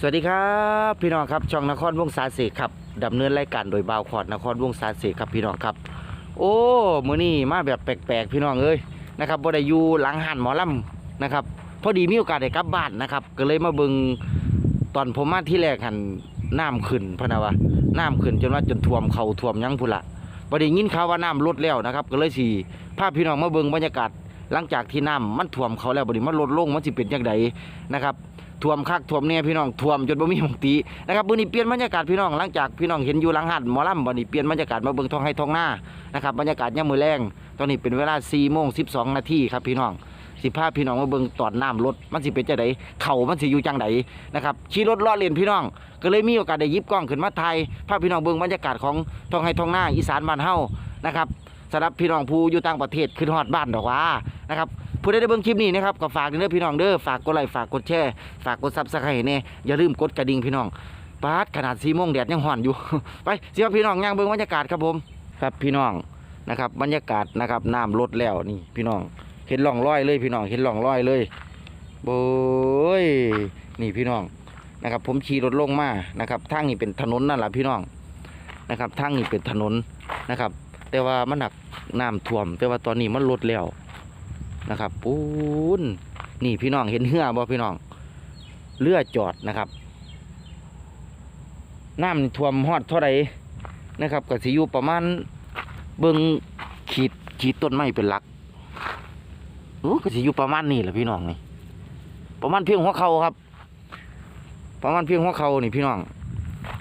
สวัสดีครับพี่น้องครับช่องนครวงศาเสกครับดำเนินรายการโดยบ่าวขอดนครวงศาเสกครับพี่น้องครับ โอ้มือนี้มาแบบแปลกๆ พี่น้องเอ้ยนะครับบ่ได้อยู่หลังหันหมอลำนะครับพอดีมีโอกาสได้กลับบ้านนะครับ ก็เลยมาเบิงตอนผมมาที่แรกหันน้ำขึ้นพะนะวะน้ำขึ้นจนว่าจนท่วมเขาท่วมยังพุละบ่ได้ยินข่าวว่าน้ำลดแล้วนะครับ ก็เลยสิพาพพี่น้องมาเบิงบรรยากาศหลังจากที่น้ำมันท่วมเขาแล้วบ่นี้มันลดลงมันสิเป็นจังไดนะครับ ท่วมคักท่วมเนี่ยพี่น้องท่วมจนบ่มีหมองตีนะครับมื้อนี้เปลี่ยนบรรยากาศพี่น้องหลังจากพี่น้องเห็นอยู่หลังหัดหมอลำบ่นี้เปลี่ยนบรรยากาศมาเบิ่งท้องให้ท้องหน้านะครับบรรยากาศยามมื้อแรงตอนนี้เป็นเวลา4โมง12นาทีครับพี่น้องสิพาพี่น้องมาเบิ่งตอนน้ำลดมันสิเป็นจังไดเข่ามันสิอยู่จังไดนะครับขี่รถล้อเลียนพี่น้อง ก็เลยมีโอกาสได้ยิบกล้องขึ้นมาถ่ายพาพี่น้องเบิ่งบรรยากาศของท้องให้ท้องหน้าอีสานบ้านเฮานะครับสำหรับพี่น้องผู้อยู่ต่างประเทศขึ้นฮอดบ้านดอกว่านะครับ ผู้ใดได้เบิ่งคลิปนี้นะครับก็ฝากเด้อพี่น้องเด้อฝากกดไลค์ฝากกดแชร์ฝากกดซับสไครต์เนี่ยอย่าลืมกดกระดิ่งพี่น้องปาดขนาด4โมงแดดยังห่อนอยู่ ไปสิว่าพี่น้องย่างเบิ่งบรรยากาศครับผมครับพี่น้องนะครับ บรรยากาศนะครับน้ำลดแล้วนี่พี่น้องเห็นร่องรอยเลยพี่น้องเห็นร่องรอยเลยโบยนี่พี่น้องนะครับ ผมขี่รถลงมานะครับทางนี้เป็นถนนนั่นแหละพี่น้องนะครับทางนี้เป็นถนนนะครับ แต่ว่ามันหนักน้ำท่วม แต่ว่าตอนนี้มันลดแล้ว นะครับ ปูนนี่พี่น้องเห็นเหือบ่พี่น้องเรือจอดนะครับน้ำท่วมฮอดเท่าไรนะครับก็สิอยู่ประมาณเบิงขีดขีดต้นไม้เป็นหลักโอ้ก็สิอยู่ประมาณนี้แหละพี่น้องนี่ประมาณเพียงหัวเข่าครับ ประมาณเพียงหัวเข่านี่พี่น้อง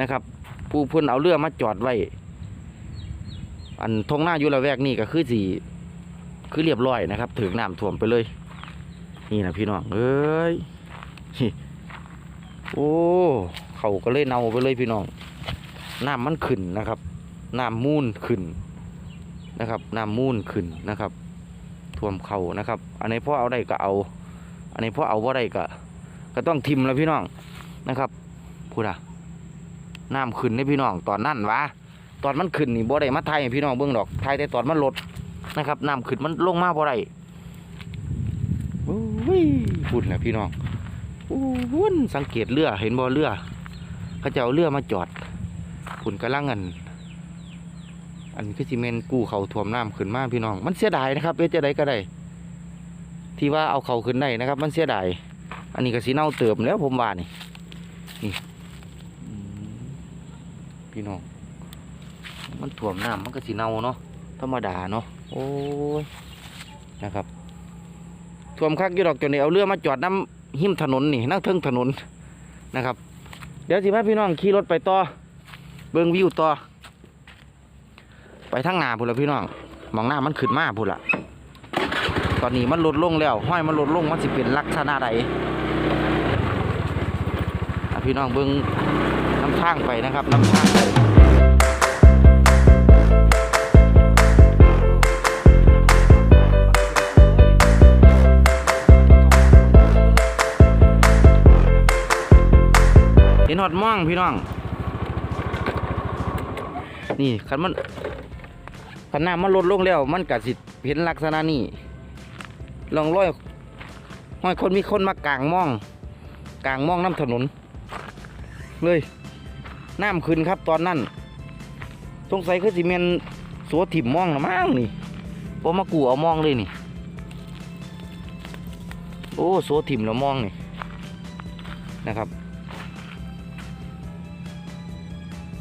นะครับ ผู้เพิ่นเอาเรือมาจอดไว้ อันทงหน้าอยู่ละแวกนี่ก็คือสี คือเรียบร้อยนะครับถึงน้ำท่วมไปเลย นี่นะพี่น้องเอ้ยโอ้เขาก็เลยเน่าไปเลยพี่น้องน้ำมันขึ้นนะครับน้ำมูนขึ้นนะครับน้ำมูนขึ้นนะครับท่วมเขานะครับ อันนี้พ่อเอาได้ก็เอา อันนี้พ่อเอาว่าได้ก็ก็ต้องทิมแล้วพี่น้องนะครับพูดอะน้ำขึ้นนี่พี่น้องตอนนั้นวะตอนมันขึ้นนี่บ่ได้มาไทยพี่น้องเบิ่งดอกไทยแต่ตอนมันลด นะครับน้ำขึ้นมันลงมาบ่ได้โอ้ยพุ่นนะพี่น้องวุ่นสังเกตเรือเห็นบ่เรือเขาจะเอาเรือมาจอดพุ่นกำลังอันอันคือซีเมนกู้เขาถ่วมน้ำขึ้นมาพี่น้อง มันเสียดายนะครับเอ๊ะจะได้ก็ได้ ที่ว่าเอาเขาขึ้นได้นะครับ มันเสียดายอันนี้ก็สีเน่าเติมแล้วผมว่านี่นี่พี่น้อง มันถ่วมน้ำมันก็สีเน่าเนาะธรรมดาเนาะ โอ้ยนะครับท่วมคักอยู่ดอกจนนี้เอาเรือมาจอดน้ำหิมถนนนี่นั่งเทิงถนนนะครับ เดี๋ยวสิพาพี่น้องขี่รถไปต่อเบิ่งวิวต่อไปทางหนาพุ่นละพี่น้องมองหน้ามันขึ้นมาพุ่นละตอนนี้มันลดลงแล้วห้อยมันลดลงมันสิเป็นลักษณะใดพี่น้องเบิ่งน้ำทางไปนะครับน้ำทางไป หอดม่องพี่น้อง นี่คันมันคันน้ำมันลดลงแล้ว มันกัสิเห็นลักษณะนี้ลองร้อยห้อยคนมีคนมากลางม่องกลางม่องน้ำถนน เลยน้ำขึ้นครับตอนนั้นสงสัยคือสิเมนสัวถิ่มม่องละมั้งนี่พอมากูเอาม่องเลยนี่ โอ้สัวถิ่มแล้วม่องนี่นะครับ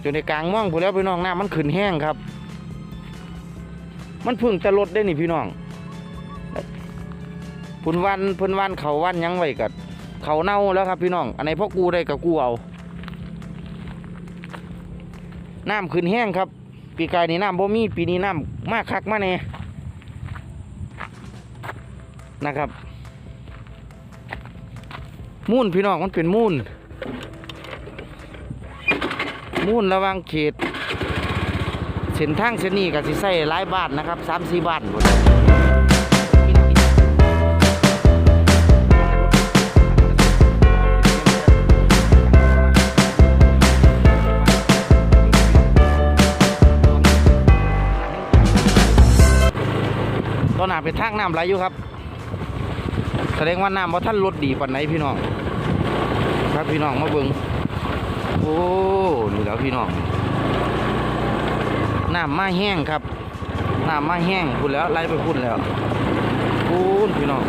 จนในกลางม่องพูนแล้วพี่น้องน้ำมันขึ้นแห้งครับ มันพึ่งจะลดได้นี่พี่น้องพุ่นวันพุ่นวันเขาวันยังไว้กับเขาเน่าแล้วครับพี่น้อง อันไหนพ่อกูได้กับกูเอาน้ำขึ้นแห้งครับ ปีกายนี่น้ำบ่มีปีนี้น้ำมากคักมาแน่นะครับ มูนพี่น้องมันเป็นมูน มูลระวังเขตเส้นทางเส้นนี้ก็สิใส่หลายบ้านนะครับสามสี่บ้านหมดตอนหน้าเป็นทางน้ำไหลอยู่ครับ แสดงว่าน้ำว่าท่านลดดีปานไหนพี่น้อง ครับพี่น้องมาเบิ่ง โอ้นี่แล้วพี่น้องน้ำมาแห้งครับน้ำมาแห้งพุ่นแล้วไล่ไปพุ่นแล้วพุ่นพี่น้อง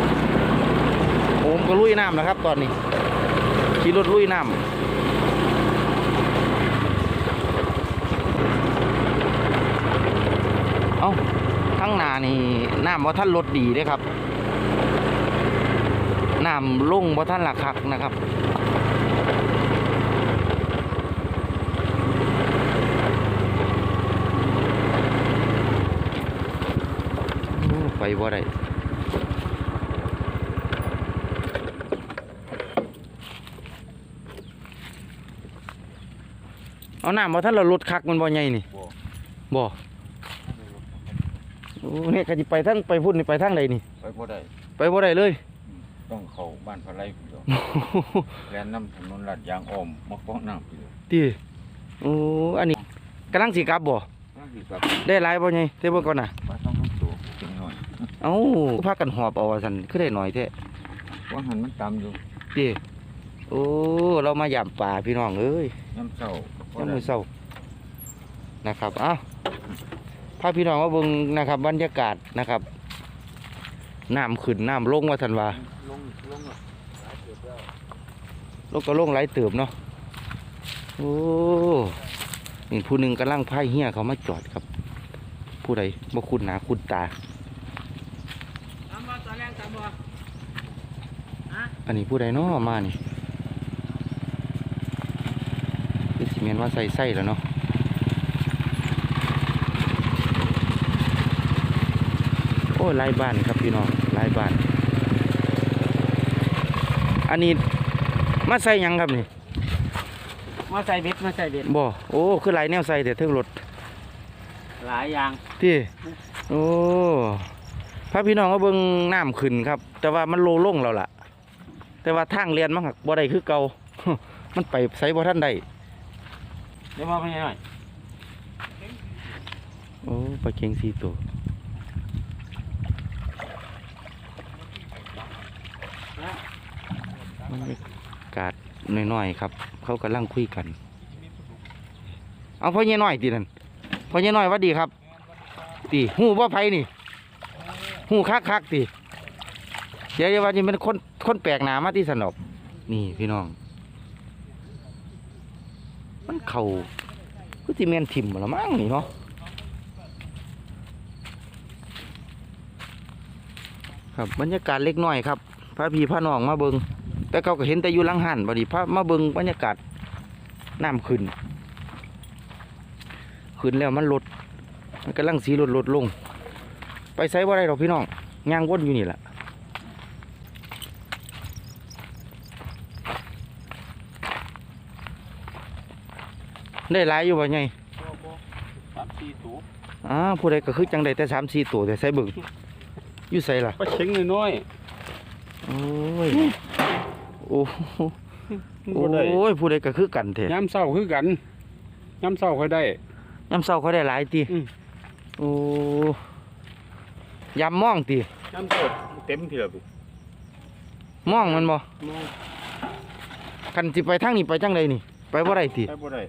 ผมก็ลุยน้ำนะครับ ตอนนี้ขี่รถลุยน้ำเอ้าทั้งหนานี่น้ำว่าท่านรถดีเด้ครับน้ำลงบ่ท่านหลักคักนะครับ โอ้ ไปบ่ได้เอาน้ำบ่ท่านเราลดคักมันบ่ใหญ่นี่บ่บ่โอ้เนี่ยก็สิไปทั้งไปพุ่นนี่ไปทางใดนี่ ไปบ่ได้ ไปบ่ได้เลย ต้องเข้าบ้านพะไลพุ่นเดียวแล่นน้ำถนนลาดยางอ้อมมาฟ้องน้ำพุ่นเดียวติโอ้อันนี้กำลังสิกลับบ่นั่นสิครับได้หลายบ่ใหญ่เด้เบิ่งก่อนน่ะ เอ้าพากันหอบเอาว่าซั่นคือได้น้อยแท้ว่าหันมันตามอยู่ติโอ้ เรามายามป่าพี่น้องเอ้ยน้ำเศร้าก็ยังได้มือเศร้านะครับเอ้าพาพี่น้องมาเบิ่งนะครับ บรรยากาศนะครับน้ำขึ้นน้ำลงว่าทันว่าลงลงอะหลายเกือบแล้วลงก็ลงไหลายเติบเนาะโอ้นี่ผู้หนึ่งกำลังพายเฮียเขามาจอดครับ ผู้ใดบ่คุ้นหนาคุ้นตาตามบ่ต อนแรกตามบ่อันนี้ผู้ใดเนาะมานี่คือสิเมนว่าใส่ไส้แล้วเนาะโอ้ยหลายบ้านครับพี่น้องหลายบ้าน อันนี้มาใส่หยังครับนี่มาใส่เบ็ดมาใส่เบ็ดบ่โอ้คือหลายแนวใส่แต่เทิงรถหลายอย่างที่โอ้ พาพี่น้องก็เบิ่งน้ำขึ้นครับ แต่ว่ามันโลลงแล้วล่ะ แต่ว่าทางเรียนมันหักบ่ได้คือเก่ามันไปไสบ่ทันได้เดี๋ยวมาไปหน่อยโอ้ปลาเค็งสี่ตัวบรรยากาศน้อยๆครับ เขากำลังคุยกัน เอาพ่อเงี้ยน้อยตีนั่นพ่อเงี้ยน้อยหวัดดีครับตีหูว่าไผนี่ หูคักคักตีเดี๋ยวเยวว่าจะเป็นคนคนแปลกหนามาที่สนบนี่พี่น้อง มันเข่าก็สิเมนถิ่มละมั้งนี่เนาะครับบรรยากาศเล็กน้อยครับพระพี่พระน้องมาเบิงแต่เขาก็เห็นแต่อยู่หลังหันบดีพระมาเบิงบรรยากาศน้ำขึ้น ขึ้นแล้วมันลดมันกำลังสีลดลดลง ไปไซบ่ได้หรอกพี่น้องย่างวนอยู่นี่แหละได้หลายอยู่บ่ไงสามสี่ตัวอ้าวผู้ใดก็คือจังใดแต่สามสี่ตัวแต่ใส่เบิ่งอยู่ใส่ล่ะปลาเช็งน้อยโอ้ยโอ้โหๆโอบ่ได้้ยผู้ใดก็คือกันเถอะยามเศร้าคือกันยามเศร้าค่อยได้ยำเศร้าเขาได้หลายตีอืม โอ้ ยำม่องตียามเศร้าเต็มเพียบม่องมันบ่มองคันสิไปทางนี้ไปจังใดนี่ ไปบ่ได้ตีไปบ่ได้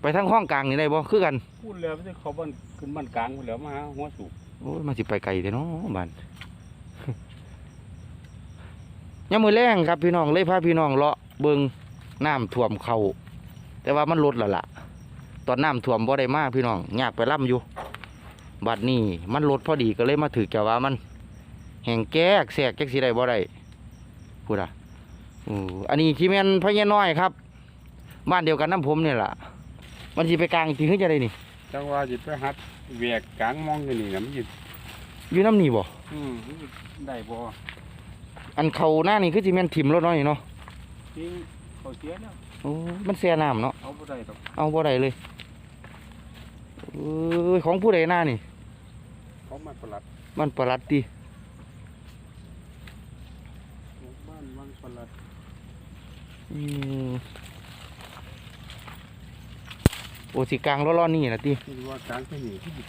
ไปทางห้องกลางนี่ได้บ่คือกันพูดแล้วไม่ใช่เขาบ้านขึ้นบ้านกลางพูดแล้วมาหาหัวสูบโอ้ยมันสิไปไกลเด้เนาะบ้าน ยามมื้อแรงครับพี่น้องเลยพาพี่น้องเลาะเบิ่งน้ำท่วมเขาแต่ว่ามันลดแล้วล่ะ ตอนน้ำท่วมบ่ได้มาพี่น้องยากไปล่ำอยู่ บัดนี้มันลดพอดีก็เลยมาถือแกว่ามันแห่งแก๊กแสกแก๊กสิได้บ่ได้พูดอะอู้อันนี้ที่แม่นพญาน้อยครับ บ้านเดียวกันน้ำผมเนี่ยล่ะ มันสิไปกลางอีกทีขึ้นจะได้นี่จังว่าจิไปหัดแหวกกลางมองอยู่นี่นะมันสิอยู่น้ำนี่บ่อืมได้บ่อันเขาหน้านี่คือสิแม่นถิ่มรถน้อยนี่เนาะจริงเขาเสียแล้วโอ้มันเสียน้ำเนาะเอาบ่ได้ดอกเอาบ่ได้เลยเอ้ยของผู้ใดหน้านี่เขา มาประหลัดมันประหลัดติบ้านวังประหลัดอืมโอ้สิกลางร้อนๆนี่นะติที่ว่ากลางที่นี่ที่ดิบ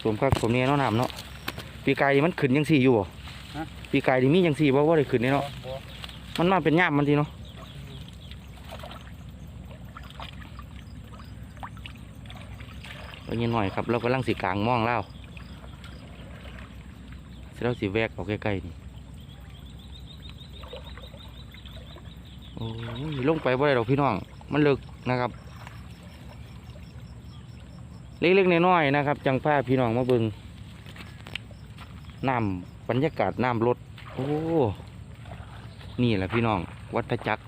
สวมคักสวมเนี่ยเนาะน้ำเนาะปีกายมันขึ้นยังสี่อยู่บ่ปีกายนี่มีจังสี่บ่บ่ได้ขึ้นเด้เนาะบ่มันมาเป็นย่ามมันทีเนาะ เอาเงี้ยหน่อยครับเรากำลังสีกลางมองแล้วเร็จแล้วสีแวกเอาใกล้ๆนี่โอ้ยลงไปบ่ได้ดอกพี่น้อง มันลึกนะครับ เล็กๆน้อยๆนะครับ จังผ้าพี่น้องมาเบิงน้ำบรรยากาศน้ำรถโอ้ นี่แหละพี่น้อง วัดพระจักร